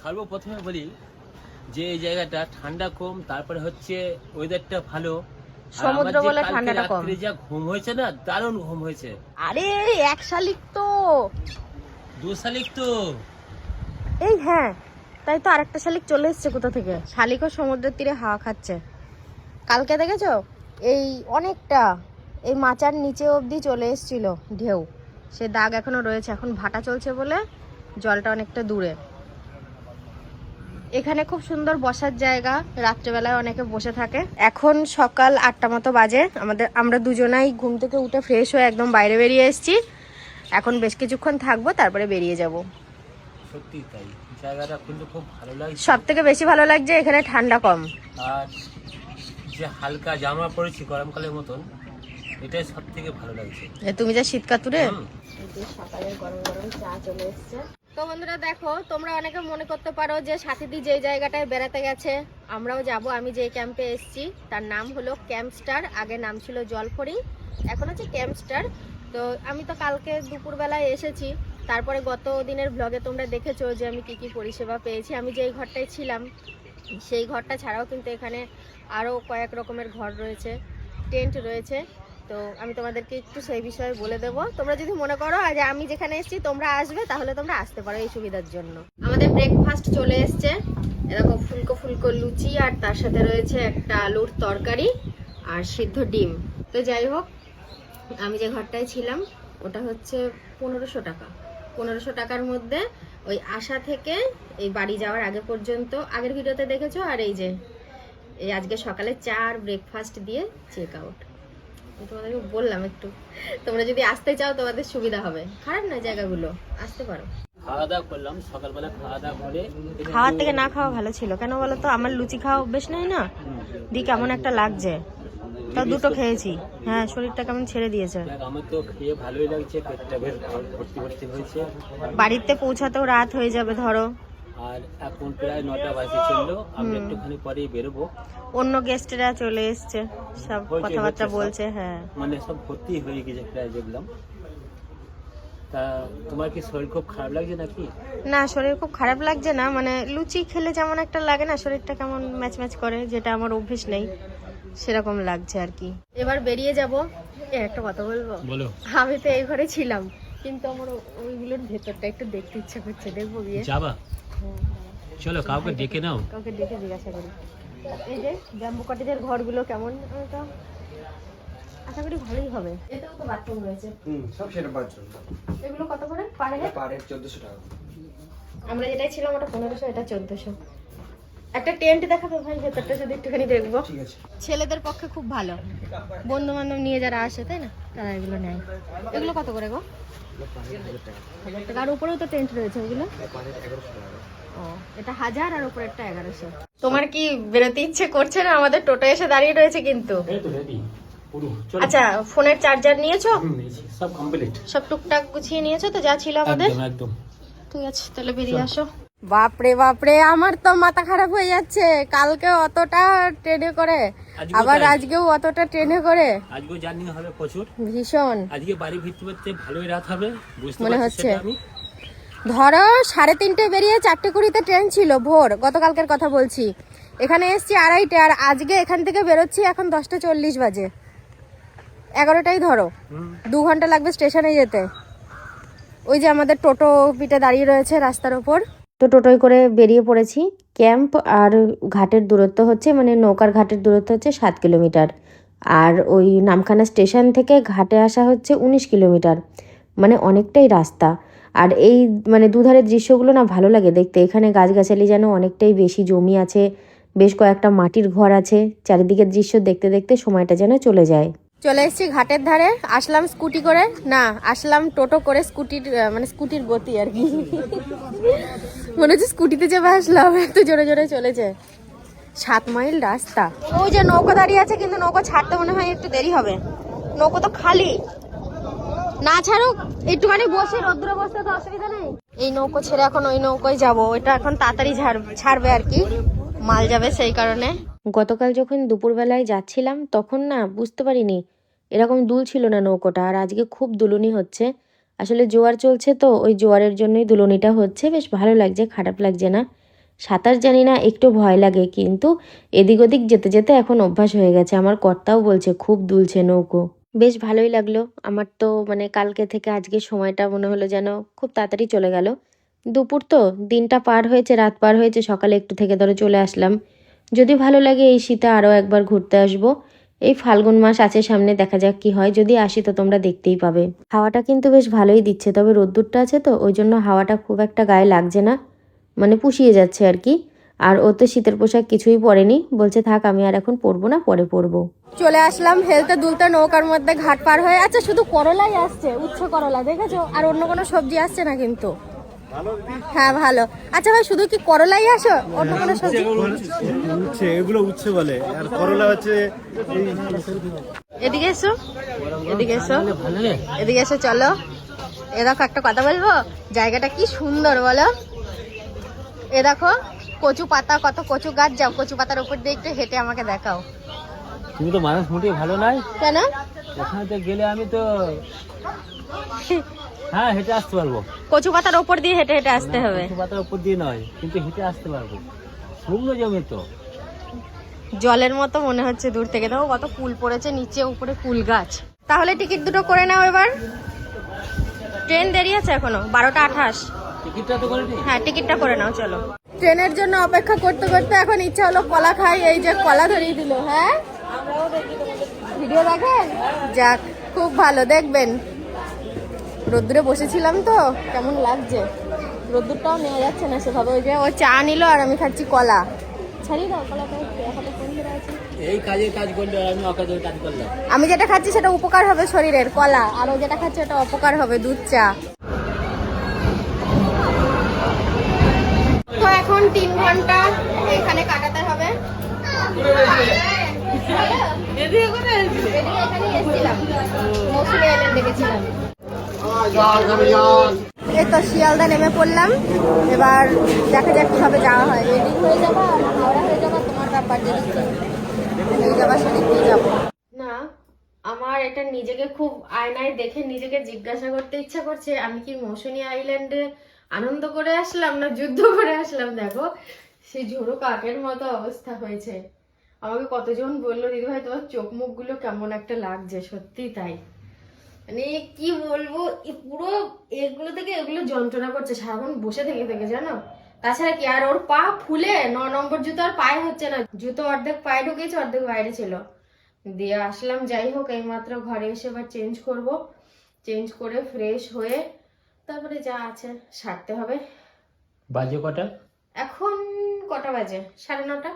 সর্বপ্রথমে বলি যে এই জায়গাটা ঠান্ডা কম তারপরে হচ্ছে ওয়েদারটা ভালো। সমুদ্র বলে ঠান্ডাটা কম। যা ঘুম হয়েছে না দারুণ ঘুম হয়েছে। আরে এক শালিক তো। দু শালিক তো। এই হ্যাঁ তাই তো আরেকটা শালিক চলে এসছে কোথা থেকে? শালিকও সমুদ্রের তীরে হাওয়া খাচ্ছে। কালকে দেখেছ? এই অনেকটা এই মাচার নিচে অবধি চলে এসছিল ঢেউ। সে দাগ এখনও রয়েছে এখন ভাটা চলছে বলে জলটা অনেকটা দূরে। এখানে খুব সুন্দর বসার জায়গা। রাত্রেবেলায় অনেকে বসে থাকে। এখন সকাল আটটা মতো বাজে। আমাদের আমরা দুজনাই ঘুম থেকে উঠে ফ্রেশ হয়ে একদম বাইরে বেরিয়ে এসেছি। এখন বেশ কিছুক্ষণ থাকব তারপরে বেরিয়ে যাব। সত্যি তাই। জায়গাটা কিন্তু খুব ভালো লাগছে। সব থেকে বেশি ভালো লাগছে এখানে ঠান্ডা কম। আর যে হালকা জামা পরেছি গরমকালের মতন এটাই সব থেকে ভালো লাগছে। তুমি যা শীত কাতুরে হুম। সকালে গরম গরম চা চলে এসছে। তো বন্ধুরা দেখো, তোমরা অনেকে মনে করতে পারো যে সাথীদি যে জায়গাটায় বেড়াতে গেছে, আমরাও যাব, আমি যে ক্যাম্পে এসেছি, তার নাম হলো ক্যাম্পস্টার আগে নাম ছিল জলফড়িং, এখন হচ্ছে ক্যাম্পস্টার তো আমি তো কালকে দুপুরবেলায় এসেছি, তারপরে গত দিনের ব্লগে তোমরা দেখেছ যে আমি কি কি পরিষেবা পেয়েছি, আমি যেই ঘরটায় ছিলাম, সেই ঘরটা ছাড়াও কিন্তু এখানে আরও কয়েক রকমের ঘর রয়েছে, টেন্ট রয়েছে। তো আমি তোমাদেরকে একটু সেই বিষয়ে বলে দেব। তোমরা যদি মনে করো যে আমি যেখানে এসেছি, তোমরা আসবে, তাহলে তোমরা আসতে পারো এই সুবিধার জন্য। আমাদের ব্রেকফাস্ট চলে এসছে। এরকম ফুলকো ফুলকো লুচি, আর তার সাথে রয়েছে একটা আলুর তরকারি আর সিদ্ধ ডিম। তো যাই হোক, আমি যে ঘরটায় ছিলাম, ওটা হচ্ছে পনেরোশো টাকা। পনেরোশো টাকার মধ্যে ওই আসা থেকে এই বাড়ি যাওয়ার আগে পর্যন্ত, আগের ভিডিওতে দেখেছ? আর এই যে, এই আজকে সকালে চা আর ব্রেকফাস্ট দিয়ে চেক আউট তোমাদেরকে বললাম একটু। তোমরা যদি আসতে চাও তোমাদের সুবিধা হবে। খারাপ না জায়গাগুলো? আসতে পারো। খাওয়া দাওয়া করলাম সকালবেলা খাওয়া দাওয়া করে খাওয়ার থেকে না খাওয়া ভালো ছিল। কেন বলো তো? আমার লুচি খাওয়া অভ্যেস নেই না? দি কেমন একটা লাগছে। তাও দুটো খেয়েছি। হ্যাঁ শরীরটা কেমন ছেড়ে দিয়েছে। আমার তো খেয়ে ভালোই লাগছে পেটটা বেশ ভর্তি ভর্তি হয়েছে। বাড়িতে পৌঁছাতেও রাত হয়ে যাবে ধরো। আর এখন প্রায় নটা বাজে চলল আমরা একটুখানি পরেই বেরোবো। অন্য গেস্টেরা চলে এসছে সব কথাবার্তা বলছে হ্যাঁ। মানে সব ভর্তি হয়ে গেছে প্রায় দেখলাম। তা তোমার কি শরীর খুব খারাপ লাগছে নাকি? না শরীর খুব খারাপ লাগছে না মানে লুচি খেলে যেমন একটা লাগে না শরীরটা কেমন ম্যাচ ম্যাচ করে যেটা আমার অভ্যেস নেই সেরকম লাগছে আর কি। এবার বেরিয়ে যাব একটা কথা বলব? বলো। আমি তো এই ঘরে ছিলাম কিন্তু আমার ওইগুলোর ভেতরটা একটু দেখতে ইচ্ছা করছে দেখব গিয়ে। যাবা? চলো কাউকে ডেকে নাও। কাউকে দেখে জিজ্ঞাসা করি। এই যে ব্যাম্বু কটেজের ঘরগুলো কেমন? ওটা আশা করি ভালোই হবে। এটাও তো বাথরুম রয়েছে। হুম সব সেটা বাথরুম এগুলো কত করে? পার হেড পার হেড চোদ্দশো টাকা। আমরা যেটাই ছিলাম ওটা পনেরোশো এটা চোদ্দশো। একটা টেন্ট দেখাবে ভাই ভেতরটা যদি একটুখানি দেখব। ঠিক আছে। ছেলেদের পক্ষে খুব ভালো। বন্ধু বান্ধব নিয়ে যারা আসে তাই না? তারা এগুলো নেয়। এগুলো কত করে গো? হাজার উপরেও তো টেন্ট রয়েছে ওগুলো? পার হেড এগারোশো টাকা ও এটা হাজার আর উপরেরটা এগারোশো। তোমার কি বেরোতে ইচ্ছে করছে না? আমাদের টোটো এসে দাঁড়িয়ে রয়েছে কিন্তু। এই তো রেডি পুরো চলো। আচ্ছা ফোনের চার্জার নিয়েছো? সব কমপ্লিট সব টুকটাক গুছিয়ে নিয়েছো তো? যা ছিল আমাদের? একদম ঠিক আছে তাহলে বেরিয়ে আসো। বাপরে বাপরে আমার তো মাথা খারাপ হয়ে যাচ্ছে। কালকে অতটা ট্রেনে করে আবার আজকেও অতটা ট্রেনে করে। আজকেও জার্নি হবে প্রচুর। ভীষণ। আজকে বাড়ি ফিরতে ফিরতে ভালোই রাত হবে মনে হচ্ছে। ধরো সাড়ে তিনটে বেরিয়ে চারটে কুড়িতে ট্রেন ছিল ভোর গতকালকের কথা বলছি। এখানে এসছি আড়াইটে আর আজকে এখান থেকে বেরোচ্ছি এখন দশটা চল্লিশ বাজে। এগারোটাই ধরো। দু ঘণ্টা লাগবে স্টেশনে যেতে। ওই যে আমাদের টোটো পিঠে দাঁড়িয়ে রয়েছে রাস্তার ওপর। তো টোটোয় করে বেরিয়ে পড়েছি। ক্যাম্প আর ঘাটের দূরত্ব হচ্ছে মানে নৌকার ঘাটের দূরত্ব হচ্ছে সাত কিলোমিটার। আর ওই নামখানা স্টেশন থেকে ঘাটে আসা হচ্ছে উনিশ কিলোমিটার মানে অনেকটাই রাস্তা। আর এই মানে দুধারের দৃশ্যগুলো না ভালো লাগে দেখতে। এখানে গাছগাছালি যেন অনেকটাই বেশি জমি আছে, বেশ কয়েকটা মাটির ঘর আছে। চারিদিকের দৃশ্য দেখতে দেখতে সময়টা যেন চলে যায়। চলে এসেছি ঘাটের ধারে। আসলাম স্কুটি করে। না, আসলাম টোটো করে স্কুটির মানে স্কুটির গতি আর কি। মনে হচ্ছে স্কুটিতে চেপে আসলাম, এত জোরে জোরে চলেছে। সাত মাইল রাস্তা। ওই যে নৌকো দাঁড়িয়ে আছে, কিন্তু নৌকো ছাড়তে মনে হয় একটু দেরি হবে। নৌকো তো খালি। না ছাড়ুক, একটুখানি বসে, রোদ্রে বসতে তো অসুবিধা নেই। এই নৌকো ছেড়ে এখন ওই নৌকোয় যাব। ওইটা এখন তাড়াতাড়ি ছাড়- ছাড়বে আর কি। মাল যাবে সেই কারণে। গতকাল যখন দুপুরবেলায় যাচ্ছিলাম, তখন না বুঝতে পারিনি, এরকম দুল ছিল না নৌকোটা, আর আজকে খুব দুলুনি হচ্ছে। আসলে জোয়ার চলছে তো, ওই জোয়ারের জন্যই দুলুনিটা হচ্ছে, বেশ ভালো লাগছে, খারাপ লাগছে না। সাঁতার জানি না, একটু ভয় লাগে, কিন্তু এদিক ওদিক যেতে যেতে এখন অভ্যাস হয়ে গেছে, আমার কর্তাও বলছে খুব দুলছে নৌকো। বেশ ভালোই লাগল, আমার তো মানে কালকে থেকে আজকে সময়টা মনে হলো যেন খুব তাড়াতাড়ি চলে গেল। দুপুর তো, দিনটা পার হয়েছে, রাত পার হয়েছে, সকালে একটু থেকে ধরে চলে আসলাম। যদি ভালো লাগে এই শীতে আরও একবার ঘুরতে আসব। এই ফাল্গুন মাস আছে সামনে, দেখা যাক কি হয়। যদি আসি তো তোমরা দেখতেই পাবে। হাওয়াটা কিন্তু বেশ ভালোই দিচ্ছে, তবে রোদ্দুরটা আছে তো, ওই জন্য হাওয়াটা খুব একটা গায়ে লাগছে না। মানে পুষিয়ে যাচ্ছে আর কি। আর ও তো শীতের পোশাক কিছুই পরেনি। বলছে, থাক, আমি আর এখন পরবো না, পরে পরবো। চলে আসলাম হেলতে দুলতে, নৌকার মধ্যে ঘাট পার হয়ে। আচ্ছা শুধু করলাই আসছে উচ্ছে করলা, দেখেছ? আর অন্য কোনো সবজি আসছে না কিন্তু? হ্যাঁ ভালো। আচ্ছা ভাই শুধু কি করলাই আসো? অন্য কোনো সবজি? উচ্ছে এগুলো উচ্ছে বলে। আর করলা হচ্ছে এদিকে এসো। এদিকে এসো। এদিকে এসো চলো। এ দেখো একটা কথা বলব? জায়গাটা কি সুন্দর বলো। এ দেখো কচু পাতা কত কচু গাছ। যাও কচু পাতার উপর দিয়ে একটু হেঁটে আমাকে দেখাও। তুমি তো মানুষ মোটেই ভালো নাই কেন? ওখানে তো গেলে আমি তো হ্যাঁ হেঁটে আসতে পারব। কচু পাতার উপর দিয়ে হেঁটে হেঁটে আসতে হবে। কচু পাতার উপর দিয়ে নয় কিন্তু হেঁটে আসতে পারব। শুকনো জমি তো। জলের মতো মনে হচ্ছে দূর থেকে। দেখো কত কুল পড়েছে নিচে উপরে কুল গাছ। তাহলে টিকিট দুটো করে নাও এবার। ট্রেন দেরি আছে এখনও? বারোটা আঠাশ। টিকিটটা তো করে নি? হ্যাঁ টিকিটটা করে নাও চলো। ট্রেনের জন্য অপেক্ষা করতে করতে এখন ইচ্ছা হলো কলা খাই এই যে কলা ধরিয়ে দিল হ্যাঁ? ভিডিও দেখেন? যাক খুব ভালো দেখবেন। রোদ্দুরে বসেছিলাম তো কেমন লাগছে? রোদ্দুরটাও নেওয়া যাচ্ছে না সেভাবে ওই যে ও চা নিল আর আমি খাচ্ছি কলা। ছাড়িয়ে দাও কলাটা। এই কাজ করলে আমি অকাজের কাজ করলাম। আমি যেটা খাচ্ছি সেটা উপকার হবে শরীরের কলা। আর ও যেটা খাচ্ছে ওটা অপকার হবে দুধ চা। তো এখন তিন ঘণ্টা এখানে কাটাতে হবে। এদিকে এখানে এসেছিলাম। মৌসুমী আইল্যান্ড দেখেছিলাম। এই তো শিয়ালদা নেমে পড়লাম। এবার দেখা যাক কীভাবে যাওয়া হয়। রেডি হয়ে যাবা? আর হাওড়া হয়ে যাবা? তোমার ব্যাপার যেদিকে নিয়ে যাবা সেদিক দিয়ে যাব। না আমার এটা নিজেকে খুব আয়নায় দেখে নিজেকে জিজ্ঞাসা করতে ইচ্ছা করছে আমি কি মৌসুমী আইল্যান্ডে আনন্দ করে আসলাম না যুদ্ধ করে আসলাম? দেখো সেই ঝোড়ো কাকের মতো অবস্থা হয়েছে। আমাকে কতজন বলল দিদি ভাই তোমার চোখ মুখগুলো কেমন একটা লাগছে? সত্যি তাই। মানে কি বলব পুরো এগুলো থেকে এগুলো যন্ত্রণা করছে সারাক্ষণ বসে থেকে থেকে জানো? তাছাড়া কি আর ওর পা ফুলে? ন নম্বর জুতো আর পায়ে হচ্ছে না। জুতো অর্ধেক পায়ে ঢুকেছে অর্ধেক বাইরে ছিল। দিয়ে আসলাম যাই হোক এইমাত্র ঘরে এসে এবার চেঞ্জ করব। চেঞ্জ করে ফ্রেশ হয়ে তারপরে যা আছে সারতে হবে। বাজে কটা? এখন কটা বাজে? সাড়ে নটা?